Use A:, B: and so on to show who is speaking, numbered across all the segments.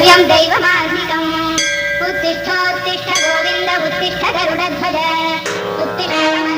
A: ദ്രവ്യം ദൈവമാർഹികം ഉത്തിഷ്ഠോത്തിഷ്ഠ ഗോവിന്ദ ഉത്തിഷ്ഠ ഗരുഡധ്വജ. ഉത്തിഷ്ഠ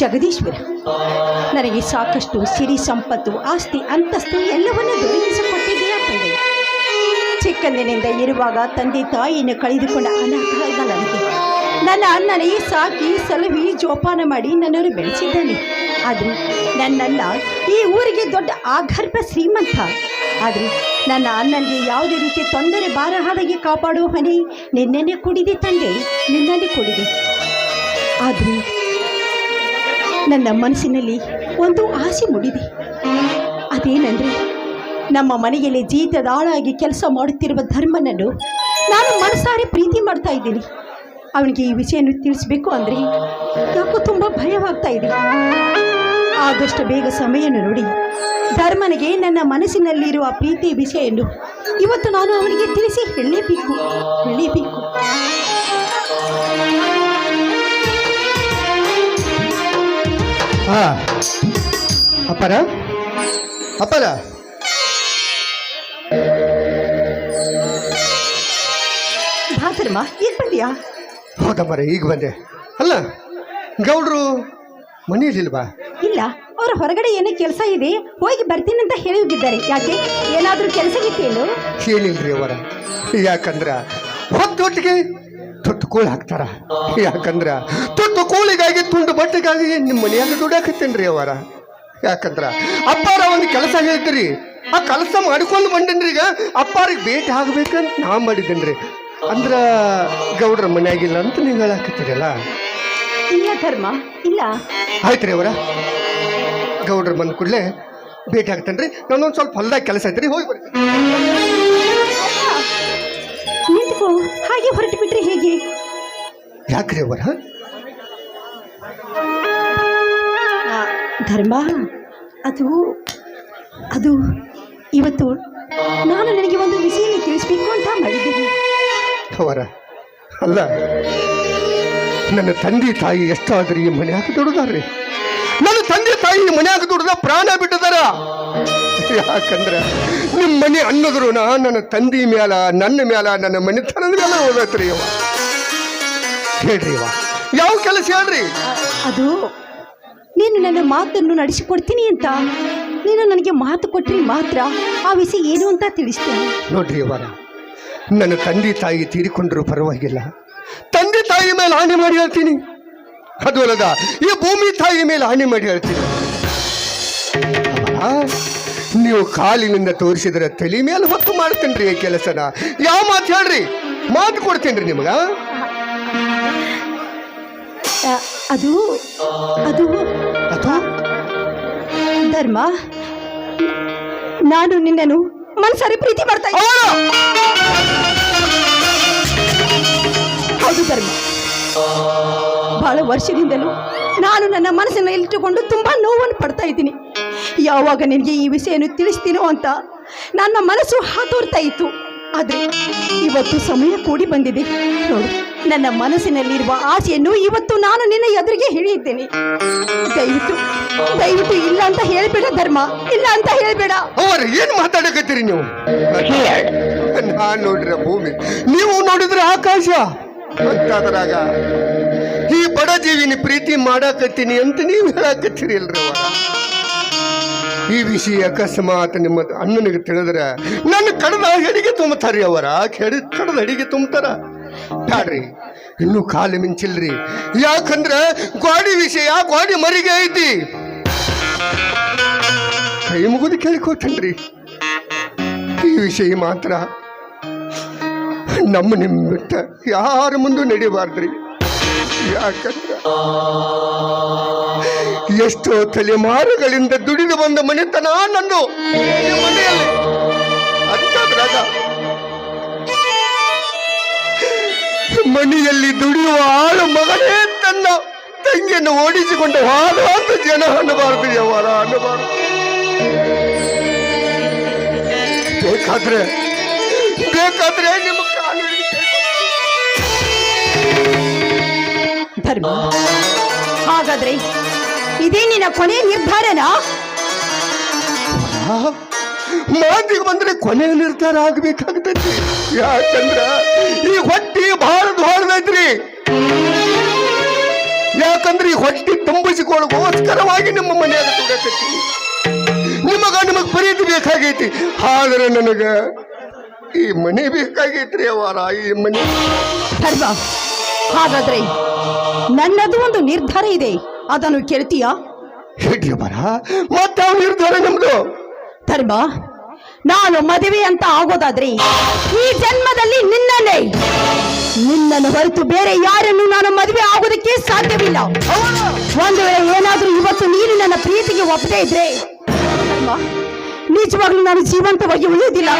A: ಜಗದೀಶ್ವರ. ನನಗೆ ಸಾಕಷ್ಟು ಸಿರಿ ಸಂಪತ್ತು, ಆಸ್ತಿ, ಅಂತಸ್ತು ಎಲ್ಲವನ್ನೂ ದೊರಕಿಸಿಕೊಟ್ಟಿದೆಯಾ ತಂದೆ? ಚಿಕ್ಕಂದಿನಿಂದ ಇರುವಾಗ ತಂದೆ ತಾಯಿಯನ್ನು ಕಳೆದುಕೊಂಡ ಅನಾಥ ನನಗೆ. ನನ್ನ ಅಣ್ಣನೇ ಸಾಕಿ ಸಲಹಿ ಜೋಪಾನ ಮಾಡಿ ನನ್ನನ್ನು ಬೆಳೆಸಿದ್ದಾನೆ. ಆದರೆ ನನ್ನನ್ನ ಈ ಊರಿಗೆ ದೊಡ್ಡ ಆಗರ್ಭ ಶ್ರೀಮಂತ. ಆದರೆ ನನ್ನ ಅಣ್ಣನಿಗೆ ಯಾವುದೇ ರೀತಿ ತೊಂದರೆ ಬಾರ ಹಾಡಿಗೆ ಕಾಪಾಡುವ ಹನಿ ನಿನ್ನೆ ಕೊಡಿದೆ ತಂದೆ ನಿನ್ನಲ್ಲಿ ಕೊಡಿದೆ. ಆದರೆ ನನ್ನ ಮನಸ್ಸಿನಲ್ಲಿ ಒಂದು ಆಸೆ ಮೂಡಿದೆ. ಅದೇನೆಂದರೆ, ನಮ್ಮ ಮನೆಯಲ್ಲಿ ಜೀತದಾಳಾಗಿ ಕೆಲಸ ಮಾಡುತ್ತಿರುವ ಧರ್ಮನನ್ನು ನಾನು ಮನಸಾರೆ ಪ್ರೀತಿ ಮಾಡ್ತಾ ಇದ್ದೀನಿ. ಅವನಿಗೆ ಈ ವಿಷಯವನ್ನು ತಿಳಿಸ್ಬೇಕು ಅಂದರೆ ಯಾಕೋ ತುಂಬ ಭಯವಾಗ್ತಾ ಇದೆ. ಆದಷ್ಟು ಬೇಗ ಸಮಯವನ್ನು ನೋಡಿ, ಧರ್ಮನಿಗೆ ನನ್ನ ಮನಸ್ಸಿನಲ್ಲಿರುವ ಪ್ರೀತಿ ವಿಷಯನ್ನು ಇವತ್ತು ನಾನು ಅವನಿಗೆ ತಿಳಿಸಿ ಹೇಳಲೇಬೇಕು ಹೇಳಲೇಬೇಕು.
B: ಹಾ. ಅಪ್ಪರ? ಅಪ್ಪರ?
A: ಬಾ ಧರ್ಮ ಈಗ ಬಂದ್ಯಾ?
B: ಹೌದಮ್ಮರ ಈಗ ಬಂದೆ. ಅಲ್ಲ ಗೌಡ್ರು ಮನೆಯಲ್ಲಿಲ್ವಾ
A: ಇಲ್ಲ ಅವರ ಹೊರಗಡೆ ಏನೇ ಕೆಲಸ ಇದೆ ಹೋಗಿ ಬರ್ತೀನಿ ಅಂತ ಹೇಳಿ ಹೋಗಿದ್ದಾರೆ. ಯಾಕೆ? ಏನಾದರೂ ಕೆಲಸ ಹೇಳು
B: ಹೇಳಿಲ್ರಿ ಅವರ ಯಾಕಂದ್ರ ಹೊತ್ತೊಟ್ಟಿಗೆ ತುತ್ತು ಕೂಳು ಹಾಕ್ತಾರ. ಯಾಕಂದ್ರ ತುತ್ತುಕೂಳಿಗಾಗಿ ತುಂಡು ಬಟ್ಟೆಗಾಗಿ ನಿಮ್ಮ ಮನೆಯಾಗ ದುಡಿಯಾಕತ್ತೇನ್ರಿ ಅವರ ಯಾಕಂದ್ರ ಅಪ್ಪಾರ ಒಂದು ಕೆಲಸ ಹೇಳ್ತೀರಿ ಆ ಕೆಲಸ ಮಾಡ್ಕೊಂಡು ಬಂದೇನ್ರಿ ಈಗ ಅಪ್ಪಾರಿಗೆ ಭೇಟಿ ಆಗ್ಬೇಕಂತ ನಾ ಮಾಡಿದ್ದೇನ್ರಿ. ಅಂದ್ರ ಗೌಡ್ರ ಮನೆಯಾಗಿಲ್ಲ ಅಂತ ನೀವು ಹೇಳಾಕತ್ತೀರಲ್ಲ?
A: ಇಲ್ಲ ಧರ್ಮ ಇಲ್ಲ.
B: ಆಯ್ತ್ರಿ ಅವರ ಗೌಡ್ರ ಬಂದ ಕೂಡಲೇ ಭೇಟಿ ಆಗ್ತೇನ್ರಿ. ನಾನೊಂದು ಸ್ವಲ್ಪ ಹೊಲ್ದಾಗ ಕೆಲಸ ಐತ್ರಿ ಹೋಗಿ ಬರ್ತೀನಿ
A: ಹಾಗೆ ಹೊರಟು ಬಿಟ್ರೆ ಹೇಗೆ?
B: ಯಾಕ್ರಿ ಅವರ?
A: ಧರ್ಮ ಅದು ಅದು ಇವತ್ತು ನಾನು ನನಗೆ ಒಂದು ವಿಷಯ ತಿಳಿಸ್ಬೇಕು ಅಂತ ಮಾಡಿದ್ದೀನಿ.
B: ಅವರ ಅಲ್ಲ ನನ್ನ ತಂದೆ ತಾಯಿ ಎಷ್ಟಾದ್ರೂ ಈ ಮನೆ ಹಾಕಿ ನನ್ನ ತಂದೆ ತಾಯಿ ಮನ್ಯಾಗ ದುಡ್ದ ಪ್ರಾಣ ಬಿಟ್ಟದಾರ. ಯಾಕಂದ್ರೆ ನಿಮ್ಮ ಮನೆ ಅನ್ನೋದ್ರು ನನ್ನ ತಂದೆ ಮ್ಯಾಲ ನನ್ನ ಮ್ಯಾಲ ನನ್ನ ಮನೆತನದ ಮ್ಯಾಲ ಓದತ್ರಿ ಅವ ಹೇಳ್ರಿ ಯಾವ ಕೆಲಸ ಹೇಳ್ರಿ?
A: ಅದು ನೀನು ನನ್ನ ಮಾತನ್ನು ನಡೆಸಿಕೊಡ್ತೀನಿ ಅಂತ. ನೀನು ನನಗೆ ಮಾತು ಕೊಟ್ರಿ ಮಾತ್ರ. ಆ ವಿಷಯ ಏನು ಅಂತ ತಿಳಿಸ್ತೇನೆ.
B: ನೋಡ್ರಿ ಅವರ ನನ್ನ ತಂದೆ ತಾಯಿ ತೀರಿಕೊಂಡ್ರು ಪರವಾಗಿಲ್ಲ. ತಂದೆ ತಾಯಿ ಮೇಲೆ ಹಾನಿ ಮಾಡಿ ಹೇಳ್ತೀನಿ. ಅದು ಅಲ್ಲದ ಈ ಭೂಮಿ ತಾಯಿ ಮೇಲೆ ಹಾನಿ ಮಾಡಿ ಹೇಳ್ತೀನಿ ನೀವು ಕಾಲಿನಿಂದ ತೋರಿಸಿದ್ರೆ ತಲೆ ಮೇಲೆ ಹೊತ್ತು ಮಾಡ್ತೀನಿ ಈ ಕೆಲಸನ. ಯಾವ ಮಾತು ಹೇಳ್ರಿ? ಮಾತು ಕೊಡ್ತೀನಿ ನಿಮಗ?
A: ಆ, ಅದು ಅದು
B: ಅದು?
A: ಧರ್ಮ. ನಾನು ನಿನ್ನನ್ನು ಮನಸಾರಿ ಪ್ರೀತಿ ಮಾಡ್ತಾ. ಹೌದು ಧರ್ಮ. ಬಹಳ ವರ್ಷದಿಂದಲೂ ನಾನು ನನ್ನ ಮನಸ್ಸನ್ನು ಇಟ್ಟುಕೊಂಡು ತುಂಬಾ ನೋವನ್ನು ಪಡ್ತಾ ಇದ್ದೀನಿ. ಯಾವಾಗ ನಿನಗೆ ಈ ವಿಷಯವನ್ನು ತಿಳಿಸ್ತೀನೋ ಅಂತ ನನ್ನ ಮನಸ್ಸು ಹಾತೋರ್ತಾ ಇತ್ತು. ಆದರೆ ಇವತ್ತು ಸಮಯ ಕೂಡಿ ಬಂದಿದೆ. ನೋಡು ನನ್ನ ಮನಸ್ಸಿನಲ್ಲಿರುವ ಆಸೆಯನ್ನು ಇವತ್ತು ನಾನು ನಿನ್ನ ಎದುರಿಗೆ ಹೇಳಿದ್ದೇನೆ ದಯವಿಟ್ಟು ದಯವಿಟ್ಟು ಇಲ್ಲ ಅಂತ ಹೇಳ್ಬೇಡ ಧರ್ಮ ಇಲ್ಲ ಅಂತ ಹೇಳ್ಬೇಡ.
B: ಅವ್ರ ಏನ್ ಮಾತಾಡಕತ್ತೀರಿ ನೀವು? ನಾನ್ ನೋಡ್ರ ಭೂಮಿ ನೀವು ನೋಡಿದ್ರೆ ಆಕಾಶ. ಮತ್ತಾದ್ರಾಗ ಈ ಬಡ ಜೀವಿನ ಪ್ರೀತಿ ಮಾಡಾಕತ್ತೀನಿ ಅಂತ ನೀವು ಹೇಳಾಕತ್ತೀರಿ ಅಲ್ರಿ ಈ ವಿಷಯ ಅಕಸ್ಮಾತ್ ನಿಮ್ಮ ಅಣ್ಣನಿಗೆ ತಿಳಿದ್ರೆ ನನ್ನ ಕಡದ ಅಡಿಗೆ ತುಂಬತಾರ್ರಿ ಅವರ. ಕೆಡ ಕಡದ ಅಡಿಗೆ ತುಂಬತಾರ. ಬ್ಯಾಡ್ರಿ, ಇನ್ನೂ ಕಾಲು ಮಿಂಚಿಲ್ರಿ. ಯಾಕಂದ್ರೆ ಗಾಡಿ ವಿಷಯ, ಗಾಡಿ ಮರಿಗೆ ಐತಿ. ಕೈ ಮುಗಿದು ಕೇಳ್ಕೊತನ್ರಿ. ಈ ವಿಷಯ ಮಾತ್ರ ನಮ್ಮ ನಿಮ್ಮ ಬಿಟ್ಟ ಯಾರ ಮುಂದೂ ನಡಿಬಾರ್ದ್ರಿ? ಯಾಕಂದ್ರ ಎಷ್ಟೋ ತಲೆಮಾರುಗಳಿಂದ ದುಡಿದು ಬಂದ ಮನೆತನ ನಂದು ಮನೆಯಲ್ಲಿ. ದುಡಿಯುವ ಆಳು ಮಗನೇ ತನ್ನ ತಂಗಿಯನ್ನು ಓಡಿಸಿಕೊಂಡು ಅಂತ ಜನ ಅನ್ನಬಾರದು ಯಾವಾರ ಅನ್ನಬಾರದು. ಬೇಕಾದ್ರೆ ಬೇಕಾದ್ರೆ ನಿಮ್ಮ
A: ಧರ್ಮ ಹಾಗಾದ್ರೆ ಇದೇ ನಿನ್ನ ಕೊನೆ ನಿರ್ಧಾರನಾ?
B: ಮಾತಿಗೆ ಬಂದ್ರೆ ಕೊನೆ ನಿರ್ಧಾರ ಆಗ್ಬೇಕಾಗ್ತೈತಿ ಯಾಕಂದ್ರ ಈ ಹೊಟ್ಟಿ ಬಹಳ ದೊಡ್ಡದೈತ್ರಿ ಯಾಕಂದ್ರೆ ಈ ಹೊಟ್ಟಿ ತುಂಬಿಸಿಕೊಳ್ಳೋಸ್ಕರವಾಗಿ ನಿಮ್ಮ ಮನೆಯಾಗ ದುಡಕತ್ತಿ ನಿಮಗ ನಿಮಗ್ ಪ್ರೀತಿ ಬೇಕಾಗೈತಿ. ಆದ್ರೆ ನನಗ ಈ ಮನೆ ಬೇಕಾಗೈತ್ರಿ ಅವರ ಈ ಮನೆ.
A: ಹಾಗಾದ್ರೆ ನನ್ನದು ಒಂದು ನಿರ್ಧಾರ ಇದೆ. ಅದನ್ನು ಕೇಳ್ತೀಯಾ?
B: ಮತ್ತಾವ ನಿರ್ಧಾರ ನಮ್ದು?
A: ಧರ್ಮ ನಾನು ಮದುವೆ ಅಂತ ಆಗೋದಾದ್ರೆ ಈ ಜನ್ಮದಲ್ಲಿ ನಿನ್ನನ್ನೇ. ನಿನ್ನನ್ನು ಹೊರತು ಬೇರೆ ಯಾರನ್ನು ನಾನು ಮದುವೆ ಆಗೋದಕ್ಕೆ ಸಾಧ್ಯವಿಲ್ಲ. ಒಂದು ವೇಳೆ ಏನಾದ್ರೂ ಇವತ್ತು ನೀನು ನನ್ನ ಪ್ರೀತಿಗೆ ಒಪ್ಪದೇ ಇದ್ರೆ ನಿಜವಾಗ್ಲೂ ನಾನು ಜೀವಂತವಾಗಿ ಉಳಿಯುವುದಿಲ್ಲ.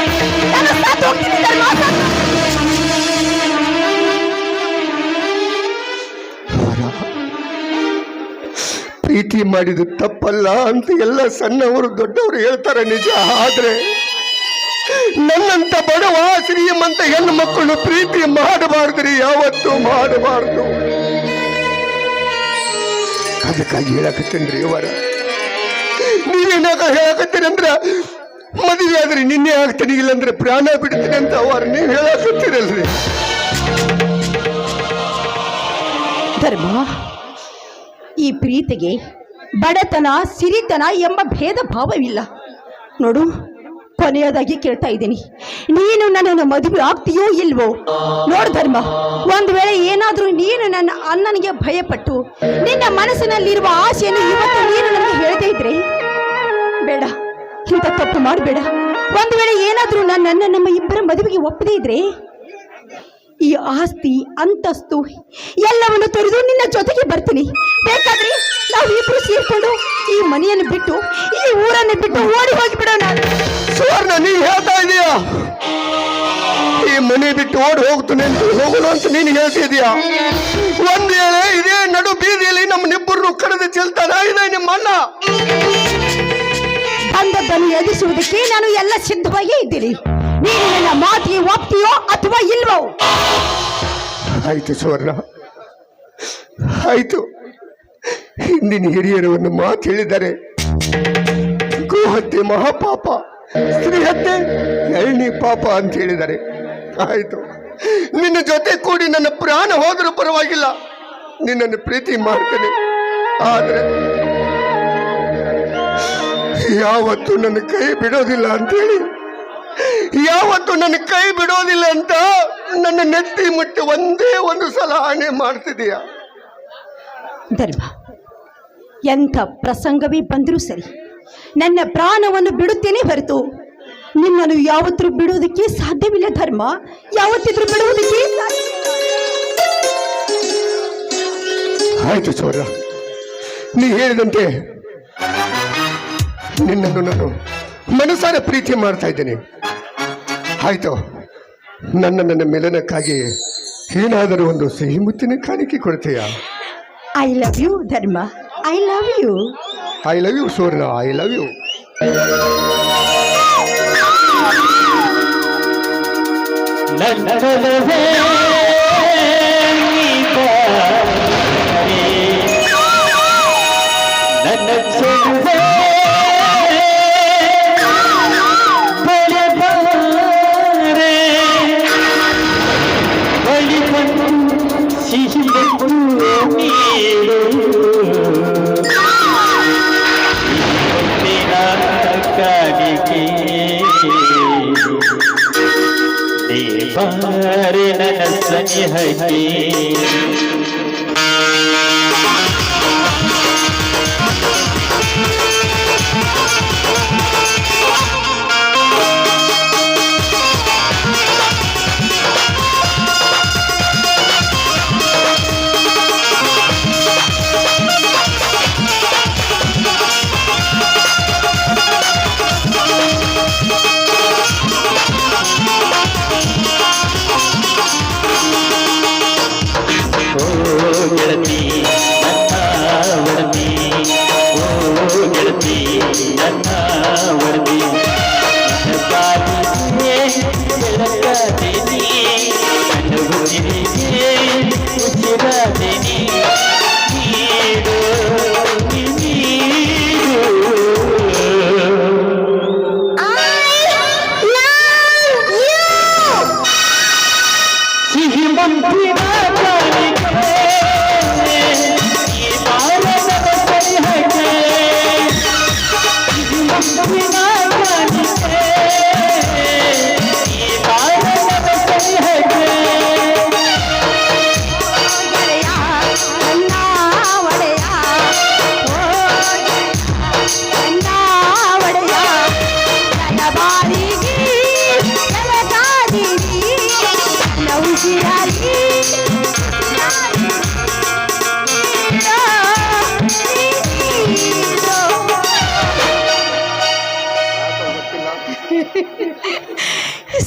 B: ಪ್ರೀತಿ ಮಾಡಿದ ತಪ್ಪಲ್ಲ ಅಂತ ಎಲ್ಲ ಸಣ್ಣವರು ದೊಡ್ಡವರು ಹೇಳ್ತಾರೆ ನಿಜ. ಆದ್ರೆ ನನ್ನಂತ ಬಡವ ಶ್ರೀಮಂತ ಹೆಣ್ಣು ಮಕ್ಕಳು ಪ್ರೀತಿ ಮಾಡಬಾರ್ದ್ರಿ, ಯಾವತ್ತೂ ಮಾಡಬಾರ್ದು. ಅದಕ್ಕಾಗಿ ಹೇಳಕತ್ತೇನ್ರಿ ಅವರ ನೀವೇನಾಗ ಹೇಳಕತ್ತೀರಂದ್ರ ಮದುವೆ ಆದ್ರೆ ನಿನ್ನೆ ಆಗ್ತೀನಿ, ಇಲ್ಲಂದ್ರೆ ಪ್ರಾಣ ಬಿಡ್ತೀನಿ ಅಂತ ಅವರು ನೀವು ಹೇಳಕತ್ತೀರಲ್ರಿ.
A: ಧರ್ಮ ಈ ಪ್ರೀತಿಗೆ ಬಡತನ, ಸಿರಿತನ ಎಂಬ ಭೇದ ಭಾವವಿಲ್ಲ. ನೋಡು, ಕೊನೆಯದಾಗಿ ಕೇಳ್ತಾ ಇದ್ದೀನಿ. ನೀನು ನನ್ನನ್ನು ಮದುವೆ ಆಗ್ತೀಯೋ ಇಲ್ವೋ? ನೋಡು ಧರ್ಮ, ಒಂದು ವೇಳೆ ಏನಾದರೂ ನೀನು ನನ್ನ ಅಣ್ಣನಿಗೆ ಭಯಪಟ್ಟು ನಿನ್ನ ಮನಸ್ಸಿನಲ್ಲಿರುವ ಆಸೆಯನ್ನು ಇವತ್ತು ನೀನು ನನಗೆ ಹೇಳದೇ ಇದ್ರೆ, ಬೇಡ, ಇಂಥ ತಪ್ಪು ಮಾಡಬೇಡ. ಒಂದು ವೇಳೆ ಏನಾದರೂ ನಾನು ನನ್ನ ನಮ್ಮ ಇಬ್ಬರ ಮದುವೆಗೆ ಒಪ್ಪದೇ ಇದ್ರೆ, ಈ ಆಸ್ತಿ, ಅಂತಸ್ತು ಎಲ್ಲವನ್ನು ತೊರೆದು ನಿನ್ನ ಜೊತೆಗೆ ಬರ್ತೀನಿ. ಬೇಕಾದ್ರೆ ನಾವು ಇಬ್ರು ಸೇರ್ಕೊಂಡು ಈ ಮನೆಯನ್ನು ಬಿಟ್ಟು ಈ ಊರನ್ನು ಬಿಟ್ಟು ಓಡಿ ಹೋಗಿಬಿಡೋಣ.
B: ಸುವರ್ಣ ನೀ ಹೇಳ್ತಾ ಇದೀಯಾ? ಈ ಮನೆ ಬಿಟ್ಟು ಓಡಿ ಹೋಗ್ತಾನೆ ಅಂತ ಹೋಗೋಣ ಅಂತ ನೀನು ಹೇಳ್ತಿದೀಯಾ ಒಂದ್ ವೇಳೆ ಇದೇ ನಡು ಬೀದಿಯಲ್ಲಿ ನಮ್ಮನ್ನಿಬ್ಬರನ್ನು ಕರೆದು ಚೆಲ್ತಾನ ಇದೆ ನಿಮ್ಮ ಅಣ್ಣ.
A: ಬಂದದ್ದನ್ನು ಎದುರಿಸುವುದಕ್ಕೆ ನಾನು ಎಲ್ಲ ಸಿದ್ಧವಾಗಿ ಇದ್ದೀನಿ. ನೀನು ನನ್ನ ಮಾತಿಗೆ ಒಪ್ತೀಯೋ ಅಥವಾ ಇಲ್ವೋ?
B: ಆಯ್ತು ಸುವರ್ಣ. ಆಯ್ತು. ಹಿಂದಿನ ಹಿರಿಯರು ಒಂದು ಮಾತು ಹೇಳಿದ್ದಾರೆ ಗೋಹತ್ಯೆ ಮಹಾಪಾಪ ಸ್ತ್ರೀ ಹತ್ಯೆ ಎಳ್ನಿ ಪಾಪ ಅಂತ ಹೇಳಿದ್ದಾರೆ ಆಯ್ತು. ನಿನ್ನ ಜೊತೆ ಕೂಡಿ ನನ್ನ ಪ್ರಾಣ ಹೋದರೂ ಪರವಾಗಿಲ್ಲ. ನಿನ್ನನ್ನು ಪ್ರೀತಿ ಮಾಡ್ತೇನೆ. ಆದ್ರೆ ಯಾವತ್ತು ನನ್ನ ಕೈ ಬಿಡೋದಿಲ್ಲ ಅಂತೇಳಿ, ಯಾವತ್ತು ನನ್ನ ಕೈ ಬಿಡೋದಿಲ್ಲ ಅಂತ ನನ್ನ ನೆತ್ತಿ ಮುಟ್ಟಿ ಒಂದೇ ಒಂದು ಸಲ ಆಣೆ ಮಾಡ್ತಿದೀಯ
A: ಧರ್ಮ ಎಂಥ ಪ್ರಸಂಗವೇ ಬಂದರೂ ಸರಿ. ನನ್ನ ಪ್ರಾಣವನ್ನು ಬಿಡುತ್ತೇನೆ ಹೊರತು ನಿಮ್ಮನ್ನು ಯಾವತ್ತರೂ ಬಿಡುವುದಕ್ಕೆ ಸಾಧ್ಯವಿಲ್ಲ ಧರ್ಮ. ಯಾವತ್ತಿದ್ರೂ ಬಿಡುವುದಕ್ಕೆ
B: ಆಯಿತು ಚೋರ ನೀ ಹೇಳಿದಂತೆ ನಿನ್ನನ್ನು ನಾನು ಮನಸಾರ ಪ್ರೀತಿ ಮಾಡ್ತಾ ಇದ್ದೇನೆ. ಆಯ್ತು. ನನ್ನ ನನ್ನ ಮಿಲನಕ್ಕಾಗಿ ಏನಾದರೂ ಒಂದು ಸಿಹಿ ಮುತ್ತಿನ ಕಾಣಿಕೆ ಕೊಡ್ತೀಯಾ
A: I love you Dharma I
B: love you I love you Surya I
C: love you నన్ను ನನ್ನ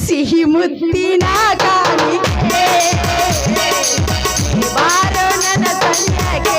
C: ಸಿಹಿ
A: ಮುತ್ತಿನ ಕಾಣಿಕೆ ಬಾರೋ ನನ್ನ ಸಂಜೆಗೆ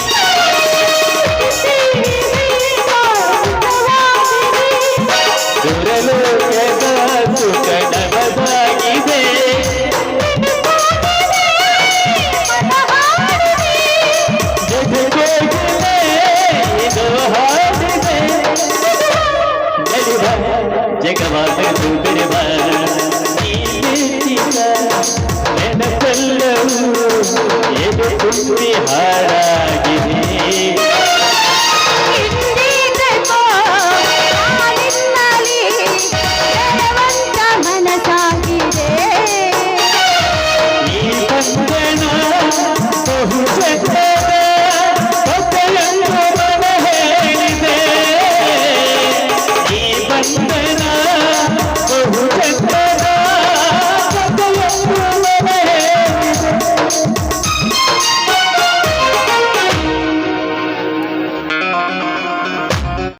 C: ಬಿಹಾರಾಗಿದೆ